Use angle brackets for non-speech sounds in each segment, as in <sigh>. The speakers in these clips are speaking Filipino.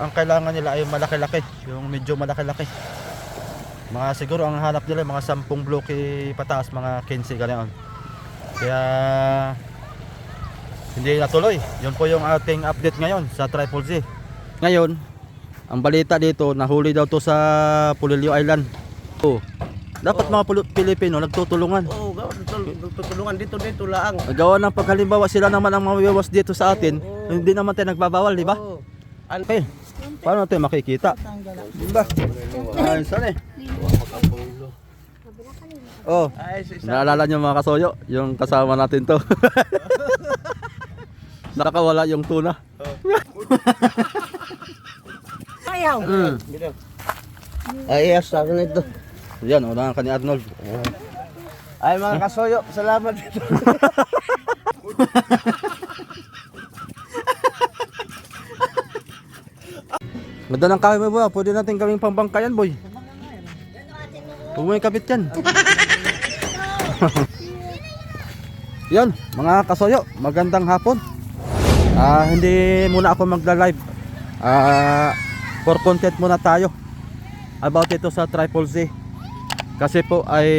ang kailangan nila ay malaki-laki, yung medyo malaki-laki. Mga siguro ang hanap nila mga 10 bloke pataas, mga 15 ganyan. Kaya hindi natuloy. Yun po yung ating update ngayon sa Triple Z. Ngayon, ang balita dito, nahuli daw to sa Pulilio Island. Oh. Dapat mga Pulu- Pilipino nagtutulungan. Oo, oh, tutulungan dito dito lang. Gawa ng paghalimbawa sila naman ang mawiwas dito sa atin, hindi naman tayo nagbabawal, di ba? An- Okay. Paano tayo makikita? Di ba? Ay, saan eh? Oh, naalala niyo mga kasoyo, yung kasama natin to. <laughs> Nakakawala yung tuna. Ayaw. Mm. Ay, yes, sa akin ito. Yan, unahan ka ni Arnold. Ay, mga kasoyo, salamat dito. <laughs> Ganda ng kahoy mo ba? Pwede natin gawing pambangkayan, boy. Huwag mo ikabit yan. <laughs> Yan, mga kasoyo, magandang hapon. Ah, hindi muna ako magla-live. Ah, for content muna tayo about ito sa Triple Z. Kasi po ay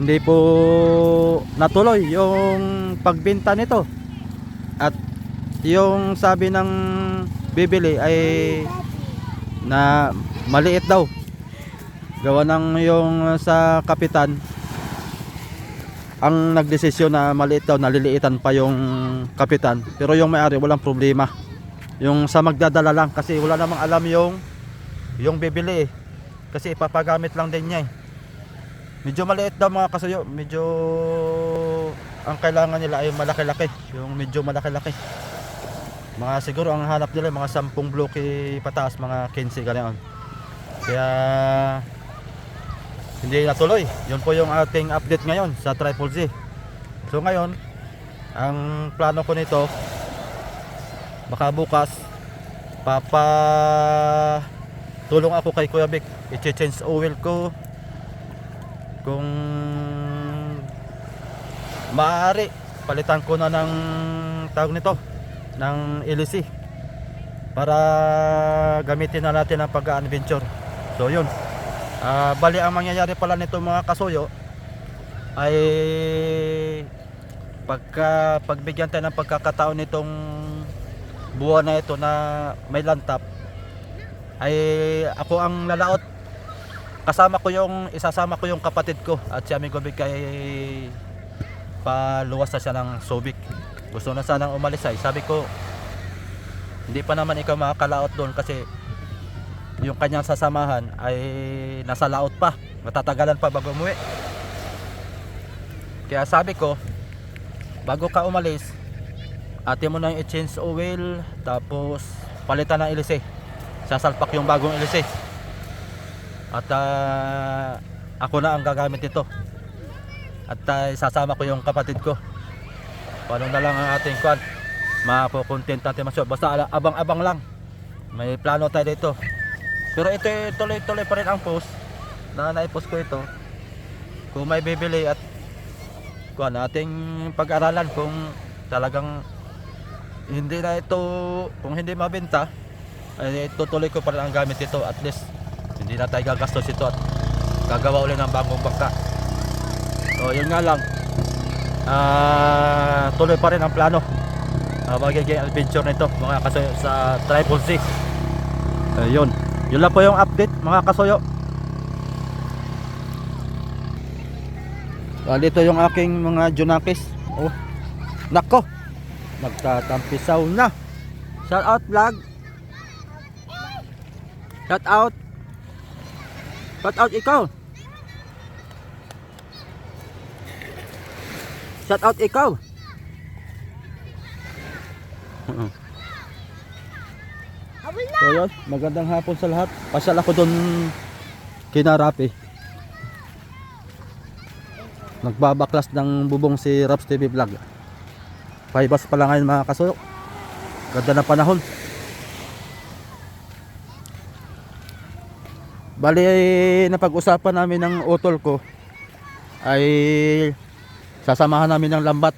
hindi po natuloy yung pagbenta nito. At yung sabi ng bibili ay na maliit daw. Gawa ng yung sa kapitan ang nagdesisyon na maliit daw, naliliitan pa yung kapitan. Pero yung may-ari walang problema. Yung sa magdadala lang kasi wala namang alam yung yung bibili eh. Kasi ipapagamit lang din niya eh. Medyo maliit daw mga kasuyo, medyo ang kailangan nila ay malaki-laki, yung medyo malaki-laki. Mga siguro ang hanap nila mga 10 bloke pataas, mga 15 ganyan. Kaya hindi natuloy. Yun po yung ating update ngayon sa Triple Z. So ngayon, ang plano ko nito baka bukas papa tulong ako kay Kuya Vic i-change oil ko kung maaari palitan ko na ng tawag nito ng LC para gamitin na natin ang pag-adventure so yun. Ah, bali ang mangyayari pala nito mga kasuyo ay pagka pagbigyan tayo ng pagkakataon nitong buwan na ito na may lantap ay ako ang lalaot. Kasama ko yung isasama ko yung kapatid ko at si Amigo Vic kay paluwas na siya ng Subic gusto na sanang umalis ay. Sabi ko hindi pa naman ikaw makakalaot doon kasi yung kanyang sasamahan ay nasa laot pa. Matatagalan pa bago umuwi. Kaya sabi ko bago ka umalis ate mo na yung i-change oil tapos palitan ng ilise sasalpak yung bagong ilise at ah, ako na ang gagamit nito. At ah, sasama ko yung kapatid ko paano na lang ang ating kwan. Makukontent natin masyo basta abang-abang lang. May plano tayo dito. Pero ito tuloy-tuloy pa rin ang post. Na naipost ko ito. Kung may bibili at kuan ating pag-aralan kung talagang hindi na ito kung hindi mabenta ay tutuloy ko pa rin ang gamit ito. At least hindi na tayo gagastos ito at gagawa ulit ng bagong bangka so yun nga lang ah tuloy pa rin ang plano. Uh, magiging adventure nito mga kasoyo sa Triple C ayun. Yun lang po yung update mga kasoyo. Ah, dito yung aking mga junakis. Oh nako. Nagtatampisaw na. Shout out vlog. Shout out. Shout out ikaw shout out ikaw So yun, magandang hapon sa lahat. Pasal ako doon kinarapi. Nagbabaklas ng bubong si Raps TV Vlog. Paibas pa lang ngayon mga kasuyo. Ganda na panahon. Bali, napag-usapan namin ng utol ko ay sasamahan namin ng lambat.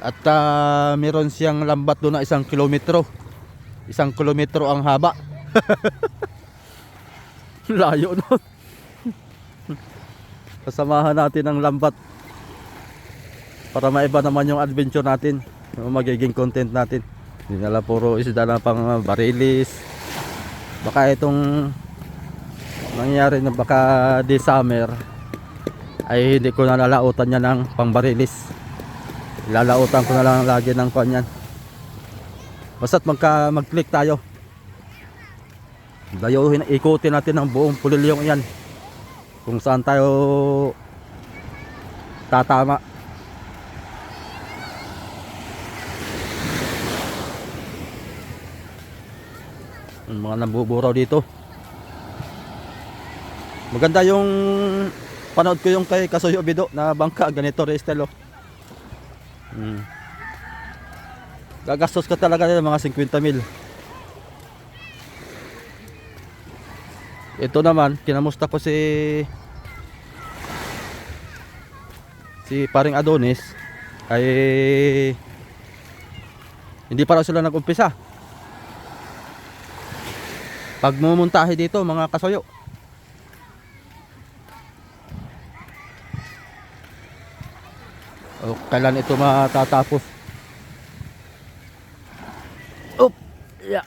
At ah, meron siyang lambat doon na isang kilometro. Isang kilometro ang haba. <laughs> Layo nun. <laughs> Kasamahan natin ang lambat. Para maiba naman yung adventure natin. Magiging content natin. Hindi na lang puro isda na pang uh, barilis. Baka itong nangyari na baka this summer ay hindi ko na lalautan niya ng pangbarilis. Lalautan ko na lang lagi ng kanyan. Basta't magka mag-click tayo. Dayuhin, ikutin natin ang buong pulilyong yan. Kung saan tayo tatama. Yung mga nambuburaw dito. Maganda yung panood ko yung kay Kasuyo Bido na bangka ganito rin estilo. Hmm. Gagastos ka talaga ng mga 50 mil. Ito naman, kinamusta ko si si paring Adonis ay hindi pa raw sila nag-umpisa. Pag mumuntahe dito mga kasoyo, kailan ito matatapos? Up! Yeah.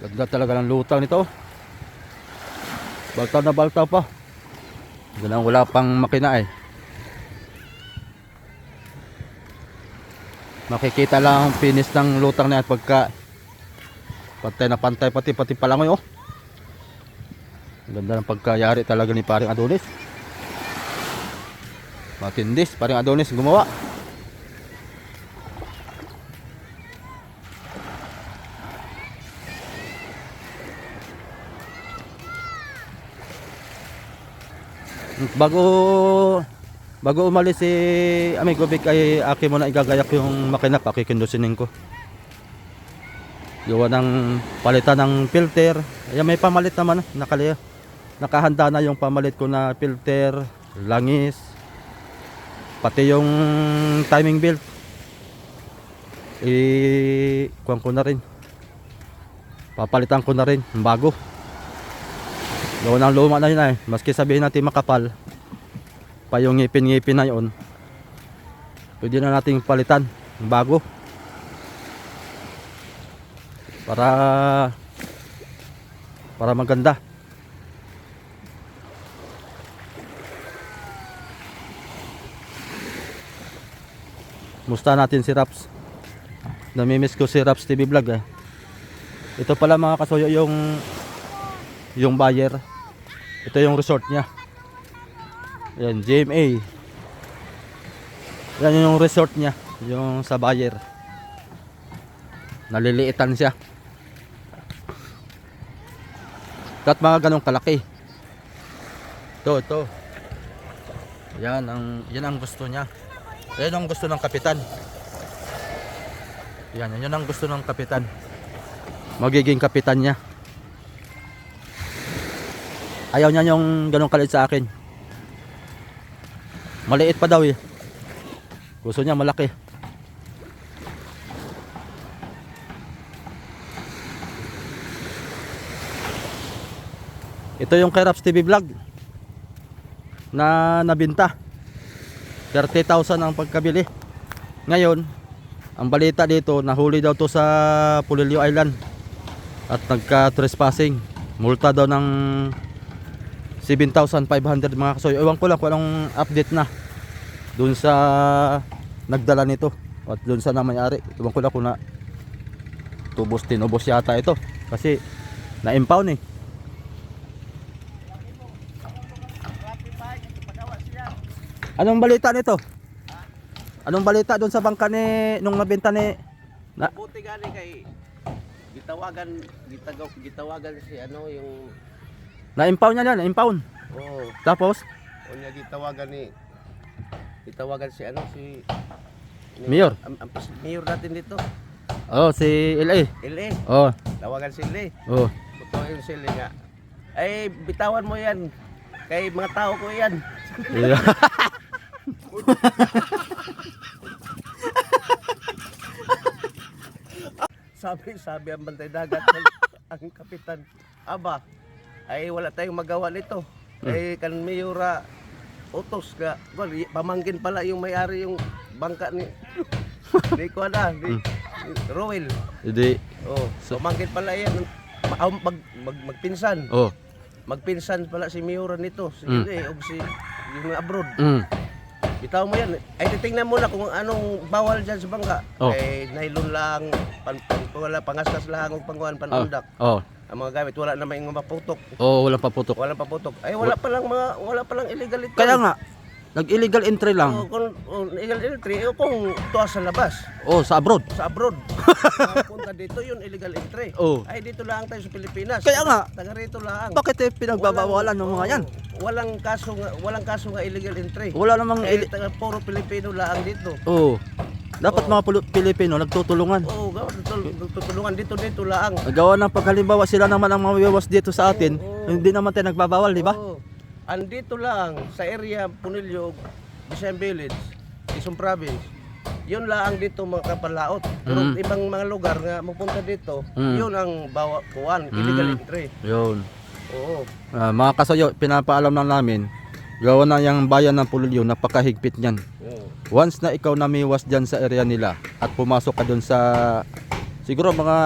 Ganda talaga ng lutang nito. Baltaw na baltaw pa. Ganang wala pang makina eh. Makikita lang ang finish ng lutang na yan pagka pantay na pantay pati pati palangoy oh. Ganda ng pagkayari talaga ni paring Adonis. Matindis, paring Adonis gumawa. Bago bago umalis si Amigo Vic ay aki mo na igagayak yung makina pakikindusin ko. Gawa ng palitan ng filter. Ayan may pamalit naman nakali. Nakahanda na yung pamalit ko na filter, langis, pati yung timing belt. Eh, kuwan ko na rin. Papalitan ko na rin, bago. Gawa ng luma na yun ay. Maski sabihin natin makapal. Pa yung ngipin-ngipin na yun. Pwede na nating palitan. Bago. Para para maganda. Musta natin si Raps. Namimiss ko si Raps TV Vlog eh. Ito pala mga kasuyo yung yung buyer. Ito yung resort niya. Yan, GMA. Yan yung resort niya, yung sa buyer. Naliliitan siya. Kat mga ganong kalaki. Ito, ito. Yan ang yan ang gusto niya. Yan ang gusto ng kapitan. Yan, yan ang gusto ng kapitan. Magiging kapitan niya. Ayaw niya yung ganong kalit sa akin. Maliit pa daw eh. Gusto niya malaki. Ito yung kay Raps TV Vlog na nabinta. 30,000 ang pagkabili. Ngayon, ang balita dito, nahuli daw to sa Pulilio Island at nagka-trespassing. Multa daw ng 7,500 mga kasoy. Ewan ko lang kung anong update na dun sa nagdala nito at dun sa namayari. Ewan ko lang kung na tubos tinubos yata ito kasi na-impound eh. Anong balita nito? Anong balita doon sa bangka ni nung nabenta ni na, Buti gani kay gitawagan gitagaw gitawagan si ano yung na-impound niya yan, na-impound. oh Tapos unya gitawagan ni gitawagan si ano si ni- Mayor. Ang, ang mayor natin dito. oh si LA. Ile, Oh, tawagan si Ile. oh. Buto yung si Ile nga. Ay, bitawan mo yan. Kay mga tao ko yan. <laughs> <laughs> Sabi, sabi ang bantay dagat <laughs> ang, kapitan. Aba, ay wala tayong magawa nito. Eh, kan Mayura, utos ka. Well, pamangkin pala yung may-ari yung bangka ni ni Kuana, ni, ni Roel. Hindi. Oh, pamangkin pala yan. Ma- ah, Mag, mag, magpinsan. Oh. Magpinsan pala si Mayura nito. Si, Mm. eh, si yung abroad. Mm. Bitaw mo yan. Ay, titingnan mo na kung anong bawal dyan sa bangka. Oh. Eh, nylon lang, pan, pan, wala, pangaskas lang, o panguhan, Oh. panundak. Oh. Ang mga gamit, wala naman yung maputok. Oh, walang paputok. Wala paputok. Ay, wala pa lang mga, wala pa lang illegal ito. Kaya nga, nag-illegal entry Oh, lang. kung oh, illegal entry, eh, kung tuwa sa labas, Oh, sa abroad. sa abroad. <laughs> Punta dito, yun illegal entry. Oh. Ay, dito lang tayo sa Pilipinas. Kaya nga. Taga rito lang. Bakit eh pinagbabawalan ng mga yan? Walang kaso nga, walang kaso nga illegal entry. Wala namang Eh, taga puro Pilipino lang dito. Oh. Dapat Oo. mga Pilipino nagtutulungan. Oo, oh, tutulungan dito dito lang. Nagawa ng paghalimbawa sila naman ang mawiwas dito sa atin. Oo. Hindi naman tayo nagbabawal, di ba? Oo. Andito lang sa area Punilyo, Bisayang Village, Quezon Province. Yun lang dito mga kapalaot. Pero Mm. ibang mga lugar nga mapunta dito, Mm. yun ang bawa kuan, illegal Mm. entry. Yun. Oo. Ah, mga kasayo, pinapaalam lang namin, gawa na yung bayan ng Pululyo, napakahigpit niyan. Oo. Once na ikaw namiwas dyan sa area nila at pumasok ka dun sa siguro mga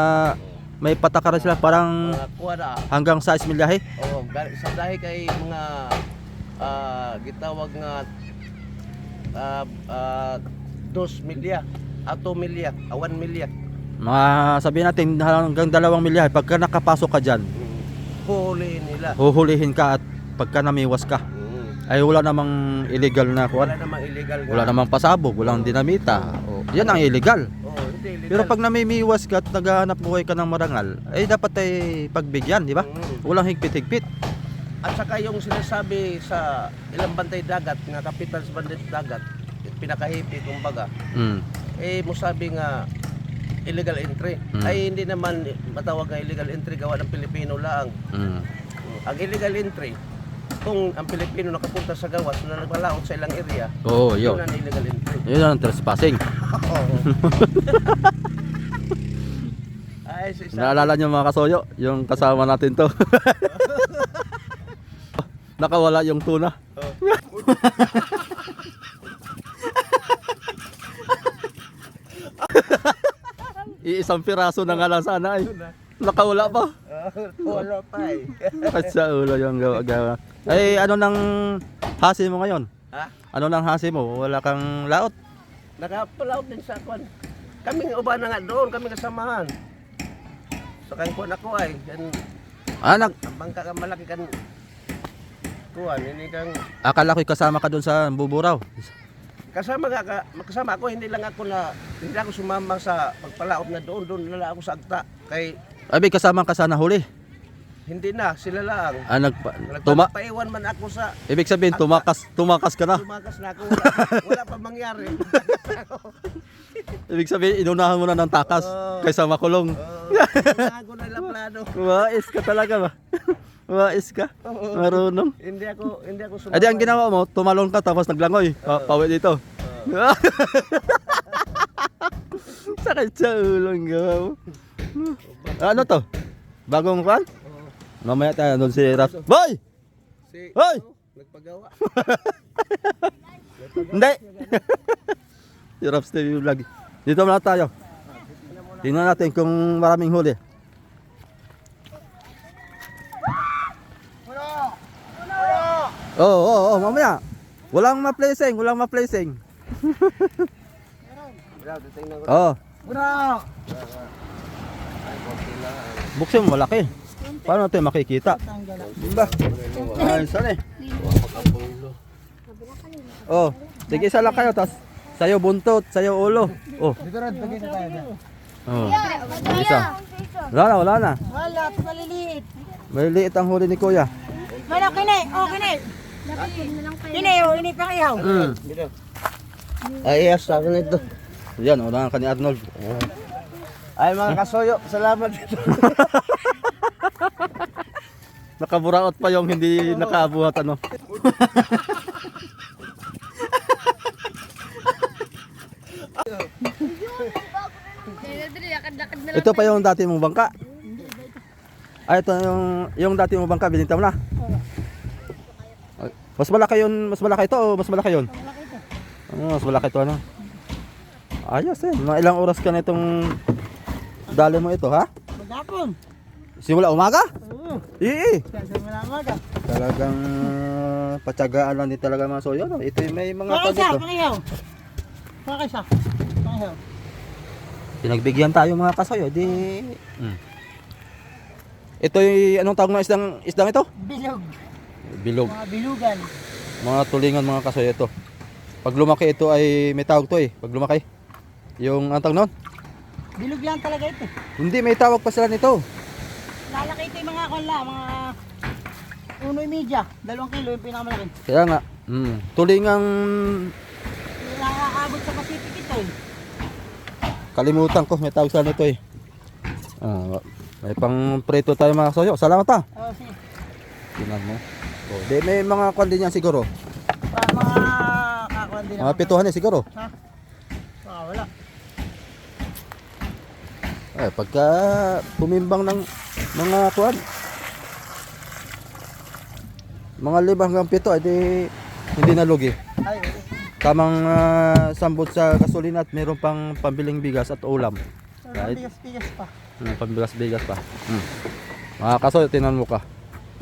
may patakaran sila parang Mga kuan na. hanggang 6 milyahe. Oo, gal- sa dahil kay mga ah, gitawag nga ah ah, dos milya, ato milya, awan milya. Mga sabihin natin hanggang 2 milyahe. Pagka nakapasok ka dyan, Mm. Huhulihin nila. huhulihin ka at pagka namiwas ka, Mm. ay wala namang illegal na kuwan. Wala namang illegal. Wala namang pasabog, walang dinamita. O, yan ang illegal. Pero pag namimiwas ka at naghahanap buhay ka ng marangal, ay dapat ay pagbigyan, di ba? Mm. Walang higpit-higpit. At saka yung sinasabi sa ilang bantay dagat, nga kapitan sa bantay dagat, pinakahipi kumbaga, Mm. eh mo sabi nga illegal entry. Mm. Ay hindi naman matawag nga illegal entry gawa ng Pilipino lang. Mm. Ang illegal entry, kung ang Pilipino nakapunta sa gawas na nagpalaot sa ilang area, Oo, yun yun. ang illegal entry. Yun ang trespassing. <laughs> <laughs> Ay, sa isa, Naalala niyo mga kasoyo, yung kasama natin to. <laughs> Nakawala yung tuna. Iisang piraso na nga lang sana ay. Nakawala pa. Wala pa eh. <laughs> At sa ulo yung gawa-gawa. Ay, ano nang hasi mo ngayon? ha? Ano nang hasi mo? Wala kang laot? Nakapalaot din sa kwan. Kaming uba na nga doon, kami kasamahan. Sa kang kwan ako ay, yan, Ah, nag, ang bangka ka malaki kan kuan, ini kang akala ko'y kasama ka doon sa Buburaw. kasama nga ka, kasama ako hindi lang ako na hindi ako sumama sa pagpalaot na doon, doon na lang ako sa agta. Kay Ay, may kasama ka sana huli. hindi na sila lang. Ah, nagpa, tuma, Nagpapaiwan man ako sa ibig sabihin, tumakas, tumakas ka na. tumakas na ako wala, wala pa mangyari. <laughs> Ibig sabihin, inunahan mo na ng takas Oo. kaysa makulong. Oh, na lang plano. <laughs> Wais ka talaga ba? <laughs> Wais ka? Oo. Marunong. Hindi ako hindi ako sumama. Adi ang ginawa mo, tumalon ka tapos naglangoy. Pa pawi dito. Sakit sa ulo ang gawa mo. Ano to? Bagong kwan? Oo. Mamaya tayo doon si Rap. Boy! Si Hoy! oh, nagpagawa. <laughs> Hindi! <laughs> si Raps TV vlog. Dito muna tayo. Tingnan natin kung maraming huli. Oo, oo, oo, mamaya. Walang ma-placing, walang ma-placing. Brad, tingnan ko. Oo. Buksin mo malaki. Paano natin makikita? Diba? Ay, saan eh? Oh, sige isa lang kayo, tas sayo buntot, sayo ulo. Oh. Dito rin, pagin na tayo. Oh. Isa. Wala na, wala na. Wala, maliliit. Maliliit ang huli ni Kuya. Wala, kine, oh, kine. Kine, oh, ini pang ihaw. Mm. Ay, yes, sa akin ito. Yan, unahan ka ni Arnold. Ay, mga kasoyo, salamat dito. <laughs> Nakaburaot pa yung hindi nakabuhat ano. Ito pa yung dati mong bangka. Ay, ito yung yung dati mong bangka, binenta mo na. Mas malaki yun, mas malaki ito o mas malaki yun? Oh, mas malaki ito ano. Ayos eh. Mga ilang oras ka na itong dali mo ito, ha? Maghapon. Simula umaga? Oo. Ii. Kasi wala maga. Talagang uh, patsagaan lang din talaga mga soyo. No? Ito may mga pa dito. pakiyaw. Pakay sa. Pakiyaw. Pinagbigyan tayo mga kasoyo. Di... Hmm. Ito yung anong tawag ng isdang, isdang ito? Bilog. Bilog. Mga bilugan. Mga tulingan mga kasoyo ito. Pag lumaki ito ay may tawag to eh. Pag lumaki. Yung tawag nun? Bilog lang talaga ito. Hindi, may tawag pa sila nito. Lalaki ito yung mga kola, mga uno y media. Dalawang kilo yung pinakamalaki. Kaya nga. Mm, tulingang Nakakaabot sa Pacific ito eh. kalimutan ko. May tawag sila nito eh. Ah, may pang preto tayo mga kasoyo. Salamat ha. Oo, si. Tingnan mo. Oh, di, may mga kwan din yan siguro. Para mga kakuan din Mga pituhan eh siguro. Ha? Ah, wala. Eh, pagka tumimbang ng mga kuan, mga lima hanggang pito, edi hindi nalugi. Ay. Tamang ah, sambot sa gasolina at meron pang pambiling bigas at ulam. Right. Bigas-bigas pa. Hmm, pambigas-bigas pa. Hmm. Mga kasoy, tinan mo ka.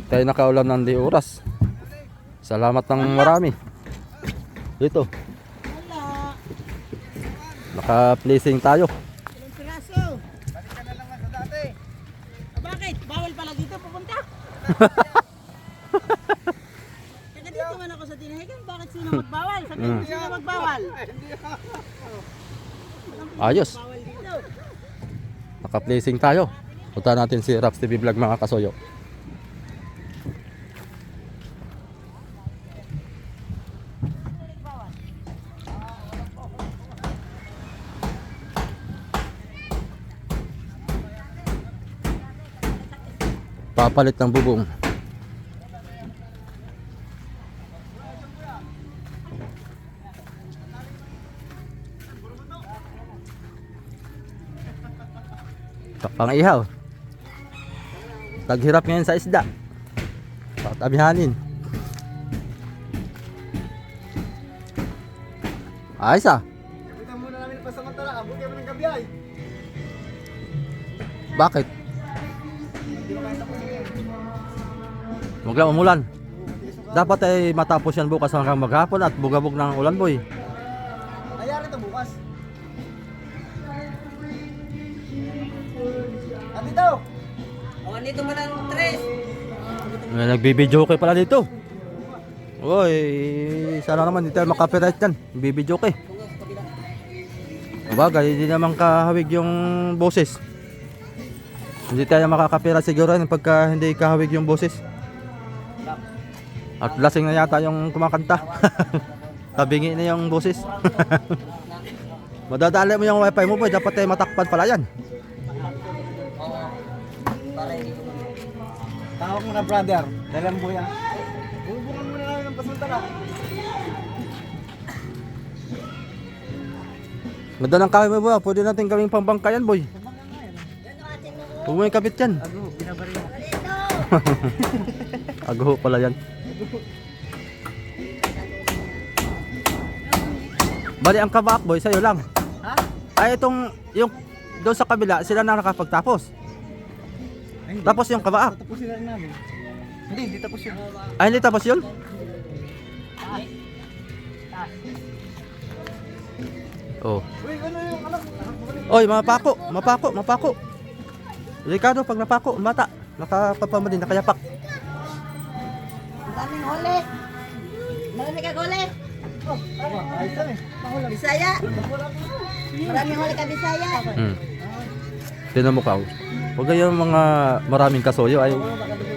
Tayo nakaulam ng di oras. Salamat ng marami. Dito, naka-placing tayo. Ilang piraso? Balik ka na lang sa dati. bakit? Bawal pala dito Teka dito man ako sa tinahigan. Bakit sino magbawal? Sabihin mo sino magbawal. Ayos. Naka-placing tayo. Punta natin si Raps TV Vlog mga kasoyo. Papalit ng bubong. Pang ihaw. Taghirap ngayon sa isda. Patabihanin. Ayos ah. Kapitan muna namin pasamantala, Huwag lang umulan. Dapat ay matapos yan bukas hanggang maghapon at bugabog ng ulan boy. Ayari to bukas. Ati daw. O, nito man ang tres. May nagbibideo kay pala dito. Uy, sana naman hindi tayo makapiright dyan. Bibidyo kay. Bagay, hindi naman kahawig yung boses. Hindi tayo makakapiright siguro yan pagka hindi kahawig yung boses. At lasing na yata yung kumakanta. <laughs> Tabingi na yung boses. <laughs> Madadali mo yung wifi mo po, dapat tayo matakpan pala yan. Tawag mo na brother. Dalam mo yan. Bubungan muna namin ng pasamantala. Ganda ng kahoy mo ba? Pwede natin gawing pambangkayan boy. Huwag mo yung kapit yan. Ano, binabari mo. <laughs> Aguho pala yan. Bali ang kabak boy sa'yo lang. Ha? Ay itong yung doon sa kabila sila na nakapagtapos. Tapos yung kabaak. Na rin namin. Hindi, hindi tapos yun. Ay hindi tapos yun? Oh. Uy, ano yung anak? Oy, mapako, mapako, mapako. Ricardo, pag napako, mata, nakapapamadin, nakayapak. Daming huli. Marami ka huli. Ayos yan eh. Bisaya. Maraming huli ka Bisaya. Hmm. Tinan mo ka. Huwag kayong mga maraming kasoyo ay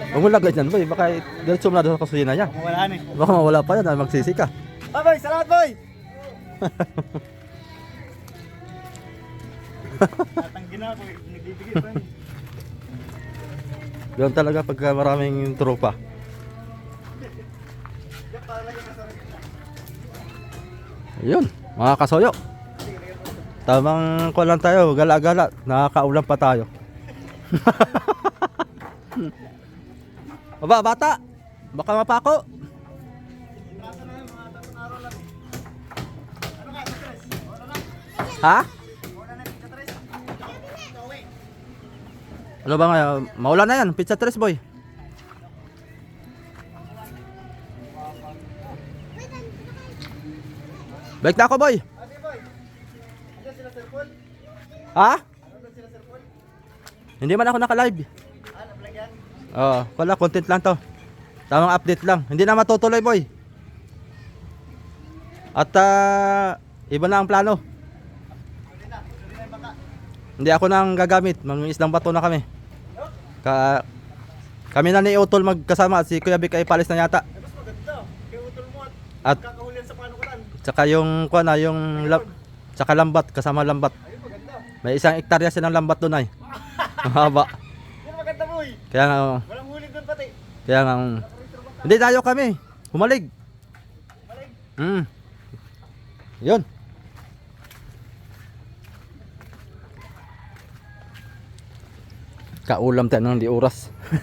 Huwag mo lagay dyan boy, baka diretso mo na doon sa kasuyo na yan. Wala na eh. Baka mawala pa yan, ay magsisi ka. Bye boy, salamat boy! Tatanggi na ako eh. Nagbibigay pa eh. Ganun talaga pagka maraming tropa. Ayun, mga kasoyo. Tamang ko lang tayo, gala-gala. Nakakaulam pa tayo. <laughs> Aba, bata! Baka mapako. Ha? Ano ba ngayon? Maulan na yan. Pizza 3 boy. Balik na ako boy. Ha? Hindi man ako naka-live. Oo, wala content lang to. Tamang update lang. Hindi na matutuloy boy. At ah, iba na ang plano. Hindi ako nang gagamit. Mga islang bato na kami. Ka kami na ni Utol magkasama at si Kuya Vic ay palis na yata. At Tsaka yung kuha na yung lab, tsaka lambat kasama lambat. May isang ektarya silang lambat doon ay. <laughs> Mahaba. Maganda boy. Kaya nga Walang huli doon pati. kaya nga um, hindi tayo kami. Humalig. Hmm. Yun. Kaulam tayo ng di oras. <laughs>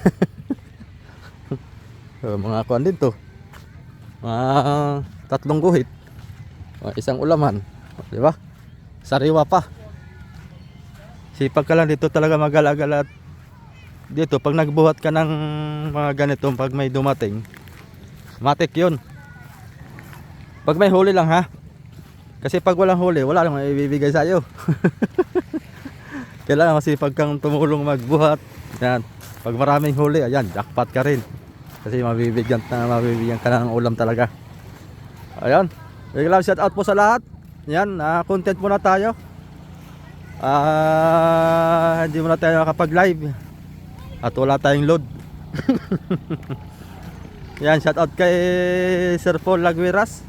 Oh, mga kuan din to. Mga tatlong guhit. Mga isang ulaman. Di ba? Sariwa pa. Sipag ka lang dito talaga magala-gala at dito pag nagbuhat ka ng mga ganito pag may dumating matik yun. Pag may huli lang ha? Kasi pag walang huli wala lang ibibigay sa iyo <laughs> kailangan masipag kang tumulong magbuhat. Yan. Pag maraming huli ayan jackpot ka rin. Kasi mabibigyan, na, mabibigyan ka ng ulam talaga. Ayan big love shout out po sa lahat yan ah, content muna tayo ah hindi muna tayo nakapag live at wala tayong load. <laughs> Yan, shout out kay Sir Paul Lagwiras,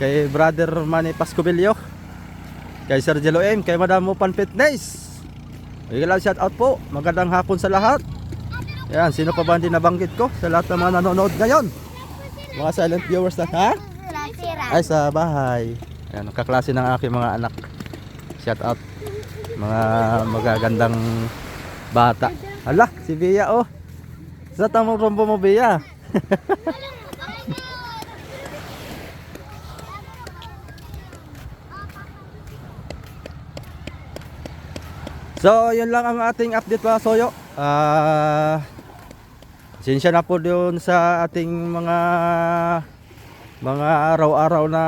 kay Brother Manny Pascobilio, kay Sir Jello M, kay Madam Mupan Fitness. Bigyan lang shout out po. Magandang hapon sa lahat. Yan, sino pa ba hindi nabanggit ko sa lahat ng mga nanonood ngayon? Mga silent viewers na, ha? Ay, sa bahay. Yan, kaklase ng aking mga anak. Shout out. Mga magagandang bata. Hala, si Bea oh. Sa tamang rombo mo, Bea. <laughs> so, yun lang ang ating update mga soyo. Ah, Sinsya na po doon sa ating mga mga araw-araw na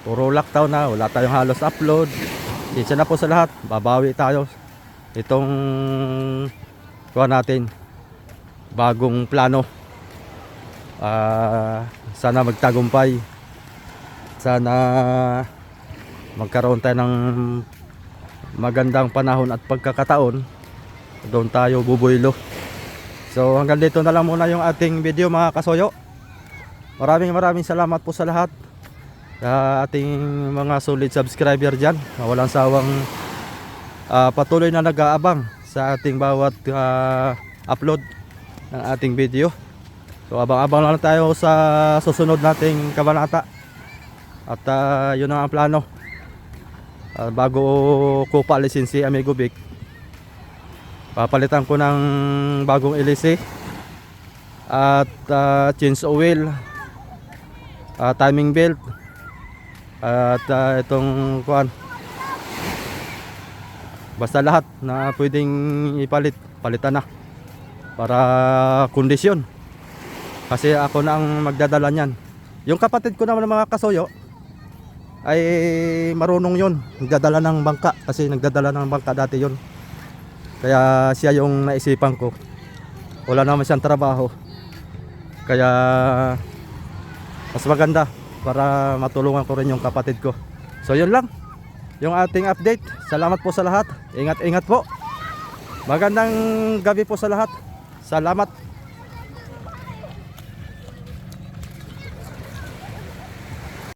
puro lockdown na, wala tayong halos upload. Sinsya na po sa lahat, babawi tayo. Itong kuha natin bagong plano. Ah, sana magtagumpay. Sana magkaroon tayo ng magandang panahon at pagkakataon. Doon tayo bubuylo so hanggang dito na lang muna yung ating video mga kasoyo maraming maraming salamat po sa lahat sa ating mga solid subscriber dyan walang sawang ah, patuloy na nag-aabang sa ating bawat ah, upload ng ating video. So abang-abang lang tayo sa susunod nating kabanata. At ah, yun ang plano. Ah, bago ko paalisin si Amigo Vic, papalitan ko ng bagong LC at ah, change oil, ah, timing belt, at ah, itong kuan Basta lahat na pwedeng ipalit, palitan na. Para kondisyon. Kasi ako na ang magdadala niyan. Yung kapatid ko naman mga kasoyo ay marunong yon Nagdadala ng bangka kasi nagdadala ng bangka dati yon Kaya siya yung naisipan ko. Wala naman siyang trabaho. Kaya mas maganda para matulungan ko rin yung kapatid ko. So yun lang yung ating update. Salamat po sa lahat. Ingat-ingat po. Magandang gabi po sa lahat. Salamat.